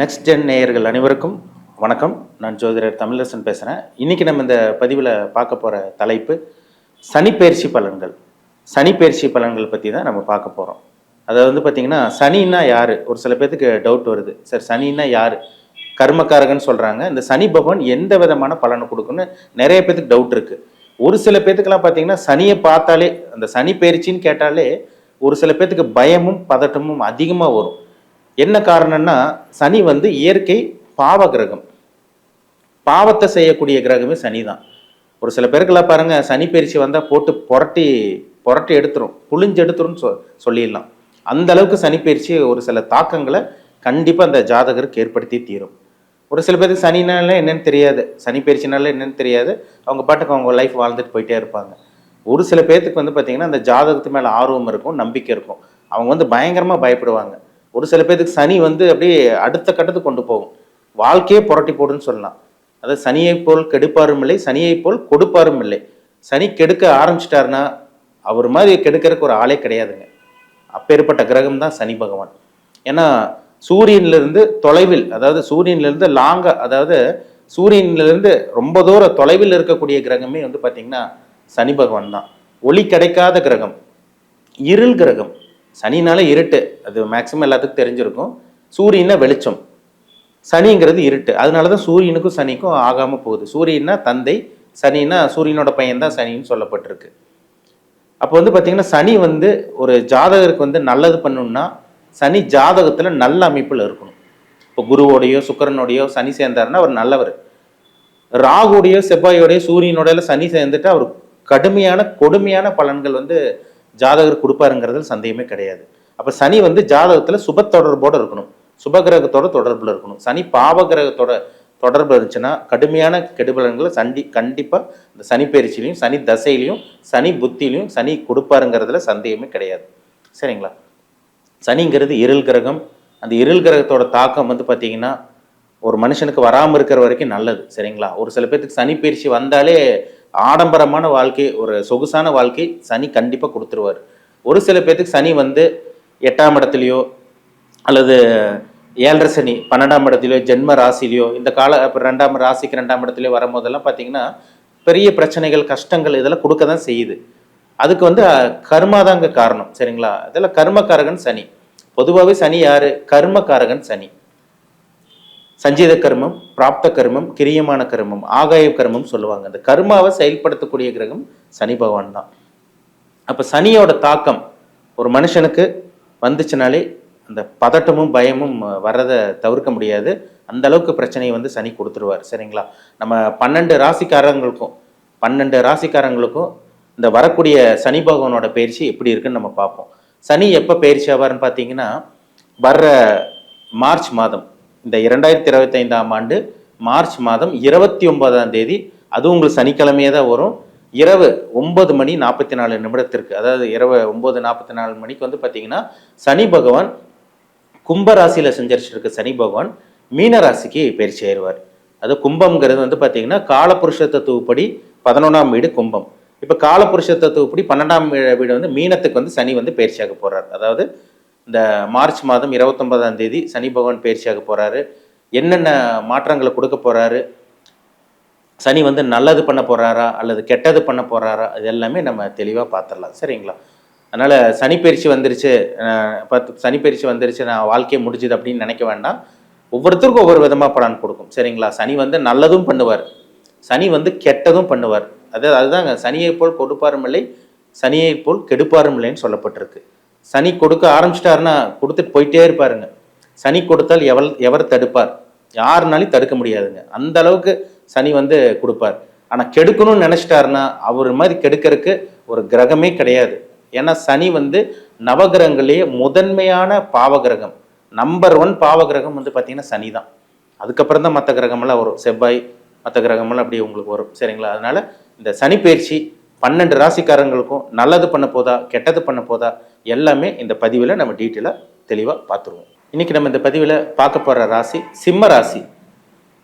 Next gen நேயர்கள் அனைவருக்கும் வணக்கம். நான் ஜோதிடர் தமிழரசன் பேசுகிறேன் இன்றைக்கி நம்ம இந்த பதிவில் பார்க்க போகிற தலைப்பு சனிப்பெயர்ச்சி பலன்கள். சனிப்பெயர்ச்சி பலன்கள் பற்றி தான் நம்ம பார்க்க போகிறோம் அதை வந்து பார்த்திங்கன்னா சனின்னா யார்? ஒரு சில பேர்த்துக்கு டவுட் வருது. சார் சனின்னா யார்? கர்மக்காரகன்னு சொல்கிறாங்க இந்த சனி பகவான் எந்த விதமான பலனை கொடுக்குன்னு நிறைய பேர்த்துக்கு டவுட் இருக்குது ஒரு சில பேர்த்துக்கெல்லாம் பார்த்திங்கன்னா சனியை பார்த்தாலே அந்த சனி பயிற்சின்னு கேட்டாலே ஒரு சில பேர்த்துக்கு பயமும் பதட்டமும் அதிகமாக வரும். என்ன காரணம்னா சனி வந்து இயற்கை பாவ கிரகம். பாவத்தை செய்யக்கூடிய கிரகமே சனி தான். ஒரு சில பேருக்கெல்லாம் பாருங்க சனி பயிற்சி வந்தால் போட்டு புரட்டி புரட்டி எடுத்துரும். புளிஞ்சு எடுத்துரும்னு சொ சொல்லிடலாம். அந்த அளவுக்கு சனி பயிற்சி ஒரு சில தாக்கங்களை கண்டிப்பாக அந்த ஜாதகருக்கு ஏற்படுத்தி தீரும். ஒரு சில பேருக்கு சனினால என்னன்னு தெரியாது. சனி பயிற்சினால என்னன்னு தெரியாது. அவங்க பாட்டுக்கு அவங்க லைஃப் வாழ்ந்துட்டு போயிட்டே இருப்பாங்க. ஒரு சில பேர்த்துக்கு வந்து பார்த்தீங்கன்னா அந்த ஜாதகத்து மேலே ஆர்வம் இருக்கும் நம்பிக்கை இருக்கும். அவங்க வந்து பயங்கரமாக பயப்படுவாங்க. ஒரு சில பேர்த்துக்கு சனி வந்து அப்படியே அடுத்த கட்டத்துக்கு கொண்டு போகும். வாழ்க்கையே புரட்டி போடுன்னு சொல்லலாம். அதாவது சனியை போல் கெடுப்பாரும் இல்லை சனியை போல் கொடுப்பாரும் இல்லை. சனி கெடுக்க ஆரம்பிச்சிட்டாருன்னா அவர் மாதிரி கெடுக்கிறதுக்கு ஒரு ஆளே கிடையாதுங்க. அப்பேற்பட்ட கிரகம் தான் சனி பகவான். ஏன்னா சூரியன்லேருந்து தொலைவில் அதாவது சூரியன்லேருந்து லாங்காக அதாவது சூரியன்லேருந்து ரொம்ப தூர தொலைவில் இருக்கக்கூடிய கிரகமே வந்து பார்த்திங்கன்னா சனி பகவான் தான். ஒளி கிடைக்காத கிரகம் இருள் கிரகம். சனினால இருட்டு. அது மேக்சிமம் எல்லாத்துக்கும் தெரிஞ்சிருக்கும். சூரியனை வெளிச்சம். சனிங்கிறது இருட்டு. அதனால தான் சூரியனுக்கும் சனிக்கும் ஆகாமல் போகுது. சூரியன்னா தந்தை சனின்னா சூரியனோட பையன் தான் சனின்னு சொல்லப்பட்டிருக்கு. அப்போ வந்து பார்த்தீங்கன்னா சனி வந்து ஒரு ஜாதகருக்கு வந்து நல்லது பண்ணணும்னா சனி ஜாதகத்தில் நல்ல அமைப்பில் இருக்கணும். இப்போ குருவோடையோ சுக்கரனோடையோ சனி சேர்ந்தாருன்னா அவர் நல்லவர். ராகுடையோ செவ்வாயோடையோ சூரியனோடையோ சனி சேர்ந்துட்டு அவர் கடுமையான கொடுமையான பலன்கள் வந்து ஜாதகர் கொடுப்பாருங்கிறதுல சந்தேகமே கிடையாது. அப்போ சனி வந்து ஜாதகத்தில் சுப தொடர்போடு இருக்கணும். சுபகிரகத்தோட தொடர்பில் இருக்கணும். சனி பாவ கிரகத்தோட தொடர்பு இருந்துச்சுன்னா கடுமையான கெடுபலன்களை சண்டி கண்டிப்பாக இந்த சனி பயிற்சியிலையும் சனி தசையிலையும் சனி புத்திலையும் சனி கொடுப்பாருங்கிறதுல சந்தேகமே கிடையாது. சரிங்களா? சனிங்கிறது இருள் கிரகம். அந்த இருள் கிரகத்தோட தாக்கம் வந்து பார்த்தீங்கன்னா ஒரு மனுஷனுக்கு வராமல் இருக்கிற வரைக்கும் நல்லது. சரிங்களா? ஒரு சில பேர்த்துக்கு சனி பயிற்சி வந்தாலே ஆடம்பரமான வாழ்க்கை ஒரு சொகுசான வாழ்க்கை சனி கண்டிப்பாக கொடுத்துருவார். ஒரு சில பேர்த்துக்கு சனி வந்து எட்டாம் இடத்துலையோ அல்லது ஏழரை சனி பன்னெண்டாம் இடத்துலையோ ஜென்ம ராசிலையோ இந்த கால இப்போ ரெண்டாம் ராசிக்கு ரெண்டாம் இடத்துலையோ வரும்போதெல்லாம் பார்த்தீங்கன்னா பெரிய பிரச்சனைகள் கஷ்டங்கள் இதெல்லாம் கொடுக்க தான் செய்யுது. அதுக்கு வந்து அஹ், கர்மாதாங்க காரணம் சரிங்களா? அதெல்லாம் கர்மக்காரகன் சனி. பொதுவாகவே சனி யாரு? கர்மகாரகன் சனி. சஞ்சீத கர்மம் பிராப்த கர்மம் கிரியமான கர்மம் ஆகாய கர்மம் சொல்லுவாங்க. அந்த கர்மாவை செயல்படுத்தக்கூடிய கிரகம் சனி பகவான் தான். அப்போ சனியோட தாக்கம் ஒரு மனுஷனுக்கு வந்துச்சுனாலே அந்த பதட்டமும் பயமும் வர்றதை தவிர்க்க முடியாது. அந்த அளவுக்கு பிரச்சனையை வந்து சனி கொடுத்துருவார். சரிங்களா? நம்ம பன்னெண்டு ராசிக்காரங்களுக்கும் பன்னெண்டு ராசிக்காரங்களுக்கும் இந்த வரக்கூடிய சனி பகவானோட பயிற்சி எப்படி இருக்குன்னு நம்ம பார்ப்போம். சனி எப்போ பயிற்சி ஆவார்னு பார்த்தீங்கன்னா வர்ற மார்ச் மாதம். இந்த இரண்டாயிரத்தி இருபத்தைந்தாம் ஆண்டு மார்ச் மாதம் இருபத்தி ஒன்பதாம் தேதி அதுவும் உங்களுக்கு சனிக்கிழமையே தான் வரும். இரவு ஒன்பது மணி நாற்பத்தி நாலு நிமிடத்திற்கு அதாவது இரவு ஒன்பது நாற்பத்தி நாலு மணிக்கு வந்து பார்த்தீங்கன்னா சனி பகவான் கும்ப ராசியில் இருக்க சனி பகவான் மீனராசிக்கு பயிற்சி ஆயிடுவார். அது கும்பம்ங்கிறது வந்து பார்த்தீங்கன்னா காலபுருஷ தத்துவப்படி பதினொன்றாம் வீடு கும்பம். இப்போ காலபுருஷ தத்துவப்படி பன்னெண்டாம் வீடு வந்து மீனத்துக்கு வந்து சனி வந்து பயிற்சியாக போறார். அதாவது இந்த மார்ச் மாதம் இருபத்தொன்பதாம் தேதி சனி பகவான் பயிற்சியாக போகிறாரு என்னென்ன மாற்றங்களை கொடுக்க போகிறாரு சனி வந்து நல்லது பண்ண போகிறாரா அல்லது கெட்டது பண்ண போகிறாரா இது எல்லாமே நம்ம தெளிவாக பார்த்துடலாம் சரிங்களா? அதனால் சனி பயிற்சி வந்துருச்சு. பத்து சனி பயிற்சி வந்துருச்சு. நான் வாழ்க்கையை முடிஞ்சுது அப்படின்னு நினைக்க வேண்டாம். ஒவ்வொருத்தருக்கும் ஒவ்வொரு விதமாக பலன் கொடுக்கும். சரிங்களா? சனி வந்து நல்லதும் பண்ணுவார். சனி வந்து கெட்டதும் பண்ணுவார். அதாவது அதுதாங்க. சனியை போல் கொடுப்பாரும் இல்லை சனியை போல் கெடுப்பாரும் இல்லைன்னு சொல்லப்பட்டிருக்கு. சனி கொடுக்க ஆரம்பிச்சிட்டாருன்னா கொடுத்துட்டு போயிட்டே இருப்பாருங்க. சனி கொடுத்தால் எவள் எவர் தடுப்பார்? யாருனாலையும் தடுக்க முடியாதுங்க. அந்த அளவுக்கு சனி வந்து கொடுப்பார். ஆனால் கெடுக்கணும்னு நினச்சிட்டாருன்னா அவர் மாதிரி கெடுக்கிறதுக்கு ஒரு கிரகமே கிடையாது. ஏன்னா சனி வந்து நவகிரகங்களே முதன்மையான பாவகிரகம். நம்பர் ஒன் பாவகிரகம் வந்து பார்த்தீங்கன்னா சனி தான். அதுக்கப்புறம் தான் மற்ற கிரகமெல்லாம் வரும். செவ்வாய் மற்ற கிரகமெல்லாம் அப்படி உங்களுக்கு வரும். சரிங்களா? அதனால் இந்த சனி பயிற்சி பன்னெண்டு ராசிக்காரங்களுக்கும் நல்லது பண்ண போதா கெட்டது பண்ண போதா எல்லாமே இந்த பதிவில் நம்ம டீட்டெயிலாக தெளிவாக பார்த்துருவோம். இன்னைக்கு நம்ம இந்த பதிவில் பார்க்க போகிற ராசி சிம்ம ராசி.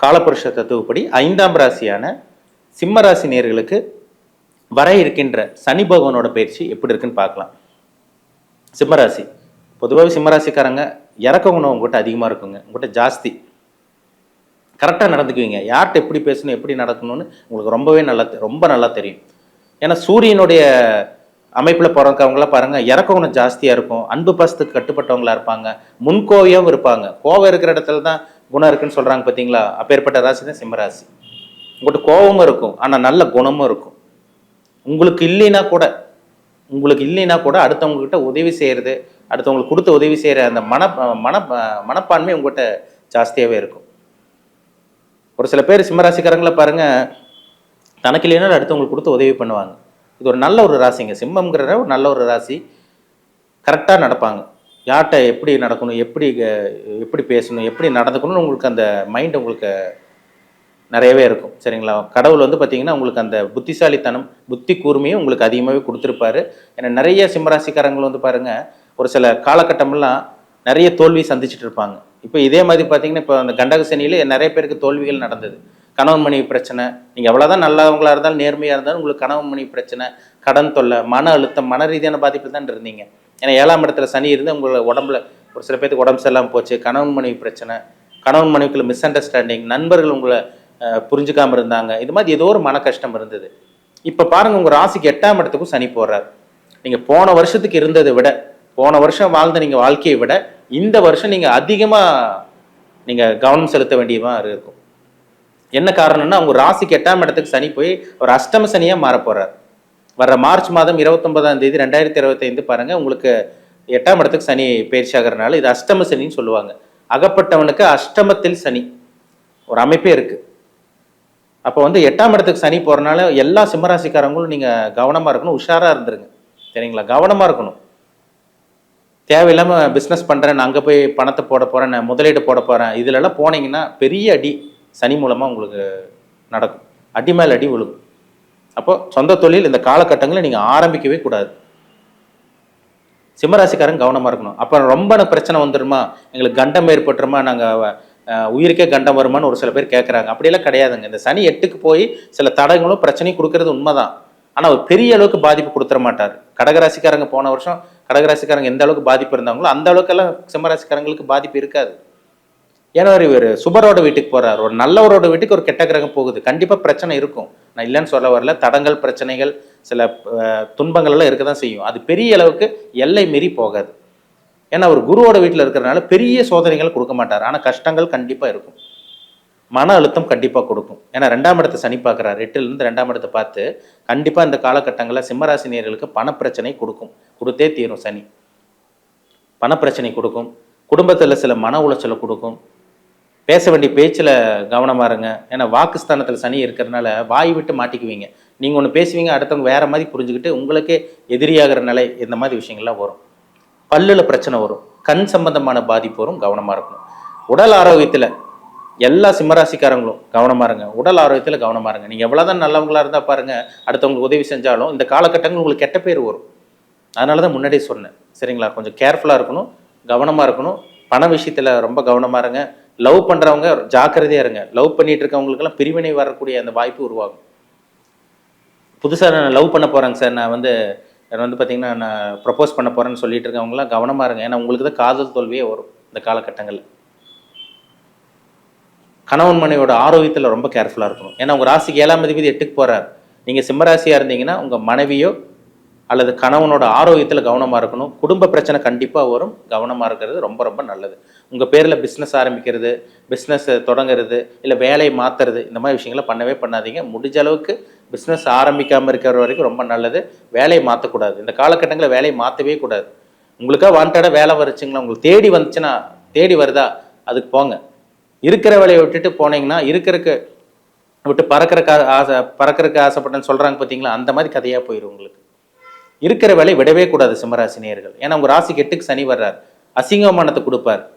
காலபுருஷ தத்துவப்படி ஐந்தாம் ராசியான சிம்ம ராசி நேர்களுக்கு வர இருக்கின்ற சனி பகவானோட பயிற்சி எப்படி இருக்குன்னு பார்க்கலாம். சிம்மராசி பொதுவாகவே சிம்மராசிக்காரங்க இறக்க உணவு உங்கள்கிட்ட அதிகமாக இருக்குங்க. உங்கள்கிட்ட ஜாஸ்தி. கரெக்டாக நடந்துக்குவீங்க. யார்கிட்ட எப்படி பேசணும் எப்படி நடக்கணும்னு உங்களுக்கு ரொம்பவே நல்லா ரொம்ப நல்லா தெரியும். ஏன்னா சூரியனுடைய அமைப்பில் பிறக்கிறவங்களாம் பாருங்கள் இறக்க குணம் ஜாஸ்தியாக இருக்கும் அன்பு பாசத்துக்கு கட்டுப்பட்டவங்களா இருப்பாங்க முன்கோவியாகவும் இருப்பாங்க. கோவம் இருக்கிற இடத்துல தான் குணம் இருக்குன்னு சொல்கிறாங்க பார்த்தீங்களா அப்பேற்பட்ட ராசி தான் சிம்மராசி உங்கள்கிட்ட கோபமும் இருக்கும் ஆனால் நல்ல குணமும் இருக்கும். உங்களுக்கு இல்லைன்னா கூட உங்களுக்கு இல்லைன்னா கூட அடுத்தவங்கக்கிட்ட உதவி செய்கிறது அடுத்தவங்களுக்கு கொடுத்து உதவி செய்கிற அந்த மன மன மனப்பான்மை உங்கள்கிட்ட ஜாஸ்தியாகவே இருக்கும். ஒரு சில பேர் சிம்மராசிக்காரங்களை பாருங்கள் தனக்கு இல்லைனாலும் அடுத்தவங்களுக்கு கொடுத்து உதவி பண்ணுவாங்க. இது ஒரு நல்ல ஒரு ராசிங்க. சிம்மம்ங்கிற ஒரு நல்ல ஒரு ராசி. கரெக்டாக நடப்பாங்க. யார்கிட்ட எப்படி நடக்கணும் எப்படி எப்படி பேசணும் எப்படி நடந்துக்கணும்னு உங்களுக்கு அந்த மைண்ட் உங்களுக்கு நிறையவே இருக்கும். சரிங்களா? கடவுள் வந்து பார்த்தீங்கன்னா உங்களுக்கு அந்த புத்திசாலித்தனம் புத்தி கூர்மையும் உங்களுக்கு அதிகமாகவே கொடுத்துருப்பாரு. ஏன்னா நிறைய சிம்மராசிக்காரங்கள் வந்து பாருங்கள் ஒரு சில காலகட்டமெல்லாம் நிறைய தோல்வி சந்திச்சுட்டு இருப்பாங்க. இப்போ இதே மாதிரி பார்த்தீங்கன்னா இப்போ அந்த கண்டக சனியில நிறைய பேருக்கு தோல்விகள் நடந்தது. கணவன் மனைவி பிரச்சனை. நீங்கள் எவ்வளோதான் நல்லவங்களாக இருந்தாலும் நேர்மையாக இருந்தாலும் உங்களுக்கு கணவன் மனைவி பிரச்சனை கடன் தொல்லை மன அழுத்தம் மன ரீதியான பாதிப்பில் தான் இருந்தீங்க. ஏன்னா ஏழாம் இடத்துல சனி இருந்து உங்களை உடம்புல ஒரு சில பேருக்கு உடம்பு சரியில்லாமல் போச்சு கணவன் மனைவி பிரச்சனை கணவன் மனைவிக்குள்ள மிஸ் அண்டர்ஸ்டாண்டிங் நண்பர்கள் உங்களை புரிஞ்சுக்காமல் இருந்தாங்க. இது மாதிரி ஏதோ ஒரு மன கஷ்டம் இருந்தது. இப்போ பாருங்கள் உங்கள் ராசிக்கு எட்டாம் இடத்துக்கும் சனி போடுறாரு நீங்கள் போன வருஷத்துக்கு இருந்ததை விட போன வருஷம் வாழ்ந்த நீங்கள் வாழ்க்கையை விட இந்த வருஷம் நீங்கள் அதிகமாக நீங்கள் கவனம் செலுத்த வேண்டியதாக இருக்கும். என்ன காரணம்னா அவங்க ராசிக்கு எட்டாம் இடத்துக்கு சனி போய் ஒரு அஷ்டம சனியாக மாற போகிறார் வர்ற மார்ச் மாதம் இருபத்தொன்பதாம் தேதி ரெண்டாயிரத்தி இருபத்தைந்து பாருங்கள் உங்களுக்கு எட்டாம் இடத்துக்கு சனி பயிற்சி ஆகிறதுனால இது அஷ்டம சனின்னு சொல்லுவாங்க. அகப்பட்டவனுக்கு அஷ்டமத்தில் சனி ஒரு அமைப்பே இருக்கு. அப்போ வந்து எட்டாம் இடத்துக்கு சனி போறனால எல்லா சிம்மராசிக்காரங்களும் நீங்க கவனமா இருக்கணும் உஷாரா இருந்துருங்க. சரிங்களா? கவனமா இருக்கணும். தேவையில்லாம பிஸ்னஸ் பண்றேன் நான் அங்கே போய் பணத்தை போட போறேன் நான் முதலீடு போட போறேன் இதுல எல்லாம் போனீங்கன்னா பெரிய அடி. சனி மூலமாக உங்களுக்கு நடக்கும். அடி மேல் அடி விழுகும் அப்போது சொந்த தொழில் இந்த காலகட்டங்களில் நீங்கள் ஆரம்பிக்கவே கூடாது. சிம்மராசிக்காரன் கவனமாக இருக்கணும். அப்போ ரொம்ப பிரச்சனை வந்துடுமா எங்களுக்கு கண்டம் ஏற்பட்டுருமா? நாங்கள் உயிருக்கே கண்டம் வருமான்னு ஒரு சில பேர் கேட்குறாங்க அப்படியெல்லாம் கிடையாதுங்க. இந்த சனி எட்டுக்கு போய் சில தடங்களும் பிரச்சனையும் கொடுக்கறது உண்மைதான். ஆனால் அவர் பெரிய அளவுக்கு பாதிப்பு கொடுத்துட மாட்டார். கடகராசிக்காரங்க போன வருஷம் கடகராசிக்காரங்க எந்த அளவுக்கு பாதிப்பு இருந்தாங்களோ அந்த அளவுக்கெல்லாம் சிம்மராசிக்காரங்களுக்கு பாதிப்பு இருக்காது. ஏன்னா இவர் சுபரோட வீட்டுக்கு போகிறார் ஒரு நல்லவரோட வீட்டுக்கு ஒரு கெட்ட கிரகம் போகுது. கண்டிப்பா பிரச்சனை இருக்கும். நான் இல்லைன்னு சொல்ல வரல. தடங்கள் பிரச்சனைகள் சில துன்பங்கள் எல்லாம் இருக்க தான் செய்யும். அது பெரிய அளவுக்கு எல்லை மீறி போகாது. ஏன்னா அவர் குருவோட வீட்டில் இருக்கிறனால பெரிய சோதனைகள் கொடுக்க மாட்டார். ஆனால் கஷ்டங்கள் கண்டிப்பா இருக்கும். மன அழுத்தம் கண்டிப்பாக கொடுக்கும். ஏன்னா ரெண்டாம் இடத்தை சனி பார்க்குறாரு. எட்டுலேருந்து ரெண்டாம் இடத்தை பார்த்து கண்டிப்பாக இந்த காலகட்டங்களில் சிம்மராசினியர்களுக்கு பணப்பிரச்சனை கொடுக்கும். கொடுத்தே தீரும் சனி. பணப்பிரச்சனை கொடுக்கும். குடும்பத்தில் சில மன உளைச்சலை கொடுக்கும். பேச வேண்டிய பேச்சில் கவனமா இருங்க. ஏன்னா வாக்குஸ்தானத்தில் சனி இருக்கிறதுனால வாய் விட்டு மாட்டிக்குவீங்க. நீங்கள் ஒன்று பேசுவீங்க அடுத்தவங்க வேறு மாதிரி புரிஞ்சுக்கிட்டு உங்களுக்கே எதிரியாகிற நிலை இந்த மாதிரி விஷயங்கள்லாம் வரும். பல்லில் பிரச்சனை வரும். கண் சம்பந்தமான பாதிப்பு வரும் கவனமாக இருக்கணும். உடல் ஆரோக்கியத்தில் எல்லா சிம்மராசிக்காரங்களும் கவனமா இருங்க. உடல் ஆரோக்கியத்தில் கவனமா இருங்க. நீங்கள் எவ்வளோதான் நல்லவங்களாக இருந்தால் பாருங்கள் அடுத்தவங்களுக்கு உதவி செஞ்சாலும் இந்த காலகட்டங்கள் உங்களுக்கு கெட்ட பேர் வரும். அதனால தான் முன்னாடியே சொன்னேன். சரிங்களா? கொஞ்சம் கேர்ஃபுல்லாக இருக்கணும் கவனமாக இருக்கணும். பண விஷயத்தில் ரொம்ப கவனமாக இருங்க. லவ் பண்ணுறவங்க ஜாக்கிரதையாக இருங்க. லவ் பண்ணிட்டு இருக்கவங்களுக்கெல்லாம் பிரிவினை வரக்கூடிய அந்த வாய்ப்பு உருவாகும். புதுசாக நான் லவ் பண்ண போகிறேங்க சார் நான் வந்து நான் வந்து பார்த்தீங்கன்னா நான் ப்ரப்போஸ் பண்ண போகிறேன்னு சொல்லிட்டு இருக்கவங்களாம் கவனமாக இருங்க. ஏன்னா உங்களுக்கு தான் காதல் தோல்வியே வரும் இந்த காலகட்டங்களில். கணவன் மனைவியோட ஆரோக்கியத்தில் ரொம்ப கேர்ஃபுல்லாக இருக்கணும். ஏன்னா உங்கள் ராசிக்கு ஏழாம் அதிபதி எட்டுக்கு போகிறார் நீங்கள் சிம்மராசியாக இருந்தீங்கன்னா உங்கள் மனைவியோ அல்லது கணவனோட ஆரோக்கியத்தில் கவனமாக இருக்கணும். குடும்ப பிரச்சனை கண்டிப்பாக வரும். கவனமாக இருக்கிறது ரொம்ப ரொம்ப நல்லது. உங்கள் பேரில் பிஸ்னஸ் ஆரம்பிக்கிறது பிஸ்னஸ் தொடங்குறது இல்லை வேலையை மாற்றுறது இந்த மாதிரி விஷயங்களை பண்ணவே பண்ணாதீங்க. முடிஞ்ச அளவுக்கு பிஸ்னஸ் ஆரம்பிக்காமல் இருக்கிற வரைக்கும் ரொம்ப நல்லது. வேலையை மாற்றக்கூடாது இந்த காலகட்டங்களில் வேலையை மாற்றவே கூடாது. உங்களுக்காக வாண்டடாக வேலை வருச்சுங்களா உங்களுக்கு தேடி வந்துச்சுன்னா தேடி வருதா? அதுக்கு போங்க. இருக்கிற வேலையை விட்டுட்டு போனீங்கன்னா இருக்கிறக்கு விட்டு பறக்கிறக்கு ஆசை பறக்கிறக்கு ஆசைப்பட்டேன்னு சொல்கிறாங்க பார்த்தீங்களா அந்த மாதிரி கதையாக போயிடும் உங்களுக்கு. இருக்கிற வேலையை விடவே கூடாது சிம்மராசினியர்கள். ஏன்னா உங்கள் ராசிக்கு எட்டுக்கு சனி வர்றார். அசிங்கமானத்தை கொடுப்பார்.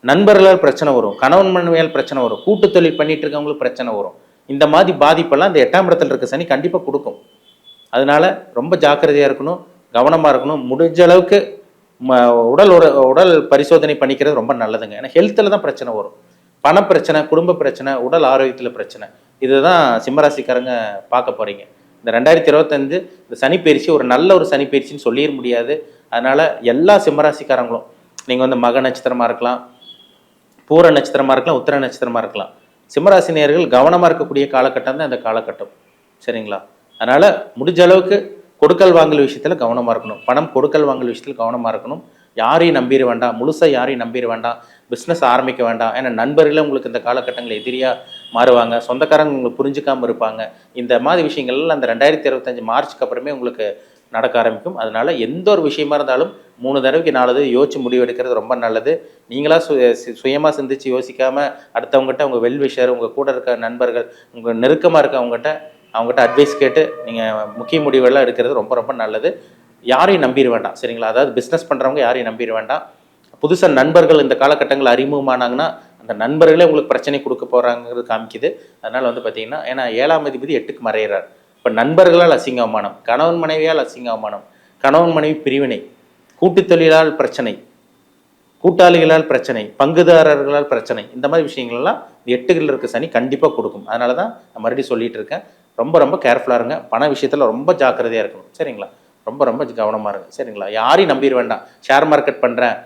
நண்பர்களால் பிரச்சனை வரும். கணவன் மனைவியால் பிரச்சனை வரும். கூட்டு தொழில் பண்ணிட்டு இருக்கவங்களுக்கு பிரச்சனை வரும். இந்த மாதிரி பாதிப்பெல்லாம் இந்த எட்டாம் இடத்துல இருக்க சனி கண்டிப்பாக கொடுக்கும். அதனால ரொம்ப ஜாக்கிரதையாக இருக்கணும். கவனமாக இருக்கணும். முடிஞ்ச அளவுக்கு ம- உடல் உடல் பரிசோதனை பண்ணிக்கிறது ரொம்ப நல்லதுங்க. ஏன்னா ஹெல்த்தில் தான் பிரச்சனை வரும். பண பிரச்சனை குடும்ப பிரச்சனை உடல் ஆரோக்கியத்தில் பிரச்சனை. இதுதான் சிம்மராசிக்காரங்க பார்க்க போறீங்க. இந்த ரெண்டாயிரத்தி இருபத்தஞ்சு இந்த சனிப்பயிற்சி ஒரு நல்ல ஒரு சனிப்பயிற்சின்னு சொல்லிட முடியாது. அதனால எல்லா சிம்மராசிக்காரங்களும் நீங்கள் வந்து மக நட்சத்திரமாக இருக்கலாம் பூர நட்சத்திரமாக இருக்கலாம் உத்தர நட்சத்திரமாக இருக்கலாம். சிம்மராசினியர்கள் கவனமாக இருக்கக்கூடிய காலகட்டம் தான் இந்த காலகட்டம். சரிங்களா? அதனால் முடிஞ்ச அளவுக்கு கொடுக்கல் வாங்கல் விஷயத்தில் கவனமாக இருக்கணும். பணம் கொடுக்கல் வாங்கல் விஷயத்தில் கவனமாக இருக்கணும். யாரையும் நம்பிட வேண்டாம். முழுசாக யாரையும் நம்பிட வேண்டாம். பிஸ்னஸ் ஆரம்பிக்க வேண்டாம். ஏன்னா நண்பர்களே உங்களுக்கு இந்த காலகட்டங்களில் எதிரியாக மாறுவாங்க. சொந்தக்காரங்க உங்களுக்கு புரிஞ்சுக்காம இருப்பாங்க. இந்த மாதிரி விஷயங்கள்லாம் அந்த ரெண்டாயிரத்தி இருபத்தஞ்சு மார்ச்சுக்கு அப்புறமே உங்களுக்கு நடக்க ஆரம்பிக்கும். அதனால எந்த ஒரு விஷயமா இருந்தாலும் மூணு தடவைக்கு நாலு யோசிச்சு முடிவு எடுக்கிறது ரொம்ப நல்லது. நீங்களா சு சுயமாக சுயமா சிந்திச்சு யோசிக்காம அடுத்தவங்ககிட்ட உங்க வெல் விஷர் உங்க கூட இருக்க நண்பர்கள் உங்க நெருக்கமா இருக்கவங்ககிட்ட அவங்ககிட்ட அட்வைஸ் கேட்டு நீங்க முக்கிய முடிவுகள்லாம் எடுக்கிறது ரொம்ப ரொம்ப நல்லது. யாரையும் நம்பிட வேண்டாம். சரிங்களா? அதாவது பிஸ்னஸ் பண்றவங்க யாரையும் நம்பிட வேண்டாம். புதுசாக நண்பர்கள் இந்த காலகட்டங்களில் அறிமுகமானாங்கன்னா அந்த நண்பர்களே உங்களுக்கு பிரச்சனை கொடுக்க போகிறாங்கிறது காமிக்குது. அதனால் வந்து பார்த்தீங்கன்னா ஏன்னா ஏழாம் அதிபதி எட்டுக்கு மறைகிறார் இப்போ நண்பர்களால் அசிங்க அவமானம் கணவன் மனைவியால் அசிங்க அவமானம் கணவன் மனைவி பிரிவினை கூட்டுத் தொழிலால் பிரச்சனை கூட்டாளிகளால் பிரச்சனை பங்குதாரர்களால் பிரச்சனை இந்த மாதிரி விஷயங்கள்லாம் எட்டுகளில் இருக்க சனி கண்டிப்பாக கொடுக்கும். அதனால தான் நான் மறுபடியும் சொல்லிட்டு இருக்கேன். ரொம்ப ரொம்ப கேர்ஃபுல்லாக இருங்க. பண விஷயத்தில் ரொம்ப ஜாக்கிரதையாக இருக்கணும். சரிங்களா? ரொம்ப ரொம்ப கவனமாக இருங்க. சரிங்களா? யாரையும் நம்பிட வேண்டாம். ஷேர் மார்க்கெட் பண்ணுறேன்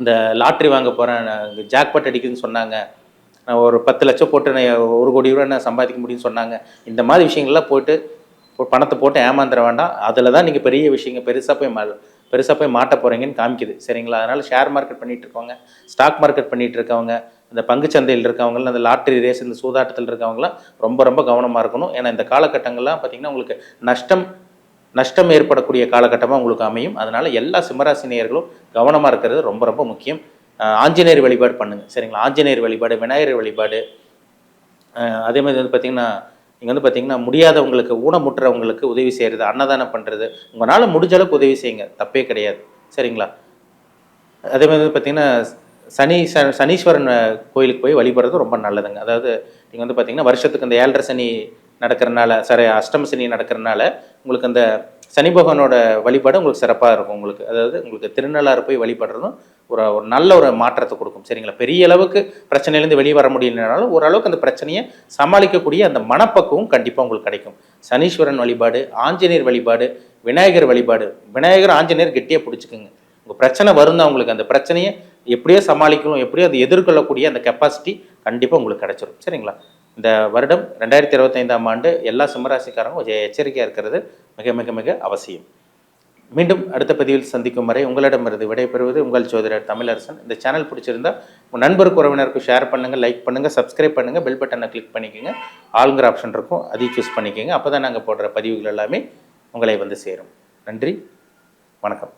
இந்த லாட்ரி வாங்க போகிறேன் ஜாக்பாட் அடிக்குதுன்னு சொன்னாங்க. நான் ஒரு பத்து லட்சம் போட்டு நான் ஒரு கோடி ரூபா நான் சம்பாதிக்க முடியும்னு சொன்னாங்க. இந்த மாதிரி விஷயங்கள்லாம் போயிட்டு பணத்தை போட்டு ஏமாந்துட வேண்டாம். அதில் தான் நீங்கள் பெரிய விஷயங்க பெருசாக போய் மா பெருசாக போய் மாட்ட போகிறீங்கன்னு காமிக்குது. சரிங்களா? அதனால் ஷேர் மார்க்கெட் பண்ணிகிட்டு இருக்கவங்க ஸ்டாக் மார்க்கெட் பண்ணிகிட்டு இருக்கவங்க இந்த பங்குச்சந்தையில் இருக்கவங்க அந்த லாட்ரி ரேஸ் இந்த சூதாட்டத்தில் இருக்கவங்களாம் ரொம்ப ரொம்ப கவனமாக இருக்கணும். ஏன்னா இந்த காலகட்டங்கள்லாம் பார்த்தீங்கன்னா உங்களுக்கு நஷ்டம் நஷ்டம் ஏற்படக்கூடிய காலகட்டமாக உங்களுக்கு அமையும். அதனால் எல்லா சிம்மராசினியர்களும் கவனமாக இருக்கிறது ரொம்ப ரொம்ப முக்கியம். ஆஞ்சநேயர் வழிபாடு பண்ணுங்க. சரிங்களா? ஆஞ்சநேயர் வழிபாடு விநாயகர் வழிபாடு. அதே மாதிரி வந்து பார்த்திங்கன்னா நீங்கள் வந்து பார்த்திங்கன்னா முடியாதவங்களுக்கு ஊனமுற்றவங்களுக்கு உதவி செய்கிறது அன்னதானம் பண்ணுறது உங்களால் முடிஞ்ச அளவுக்கு உதவி செய்யுங்க. தப்பே கிடையாது. சரிங்களா? அதே மாதிரி வந்து பார்த்தீங்கன்னா சனி ச சனீஸ்வரன் கோயிலுக்கு போய் வழிபடுறது ரொம்ப நல்லதுங்க. அதாவது நீங்கள் வந்து பார்த்தீங்கன்னா வருஷத்துக்கு இந்த ஏழரை சனி நடக்கிறனால சரி அஷ்டம சனி நடக்கிறனால உங்களுக்கு அந்த சனி பகவானோட வழிபாடு உங்களுக்கு சிறப்பாக இருக்கும் உங்களுக்கு. அதாவது உங்களுக்கு திருநள்ளாறு போய் வழிபடுறதும் ஒரு ஒரு நல்ல ஒரு மாற்றத்தை கொடுக்கும். சரிங்களா? பெரிய அளவுக்கு பிரச்சனையிலேருந்து வெளியே வர முடியலனாலும் ஓரளவுக்கு அந்த பிரச்சனையை சமாளிக்கக்கூடிய அந்த மனப்பக்குவம் கண்டிப்பாக உங்களுக்கு கிடைக்கும். சனீஸ்வரன் வழிபாடு ஆஞ்சநேயர் வழிபாடு விநாயகர் வழிபாடு. விநாயகர் ஆஞ்சநேயர் கெட்டியாக பிடிச்சிக்குங்க. உங்கள் பிரச்சனை வரும் தான் உங்களுக்கு அந்த பிரச்சனையை எப்படியோ சமாளிக்கணும் எப்படியோ அதை எதிர்கொள்ளக்கூடிய அந்த கெப்பாசிட்டி கண்டிப்பாக உங்களுக்கு கிடைச்சிரும். சரிங்களா? இந்த வருடம் ரெண்டாயிரத்தி இருபத்தைந்தாம் ஆண்டு எல்லா சிம்மராசிக்காரங்களும் கொஞ்சம் எச்சரிக்கையாக இருக்கிறது. மிக மிக மிக அவசியம். மீண்டும் அடுத்த பதிவில் சந்திக்கும் வரை உங்களிடமிருந்து விடைபெறுவது உங்கள் ஜோதிடர் தமிழரசன். இந்த சேனல் பிடிச்சிருந்தா உங்கள் நண்பருக்கு உறவினருக்கு ஷேர் பண்ணுங்கள் லைக் பண்ணுங்கள் சப்ஸ்கிரைப் பண்ணுங்கள் பெல் பட்டனை கிளிக் பண்ணிக்கோங்க. ஆளுங்கிற ஆப்ஷன் இருக்கும் அதையும் சூஸ் பண்ணிக்கோங்க. அப்போ தான் நாங்கள் போடுற பதிவுகள் எல்லாமே உங்களை வந்து சேரும். நன்றி வணக்கம்.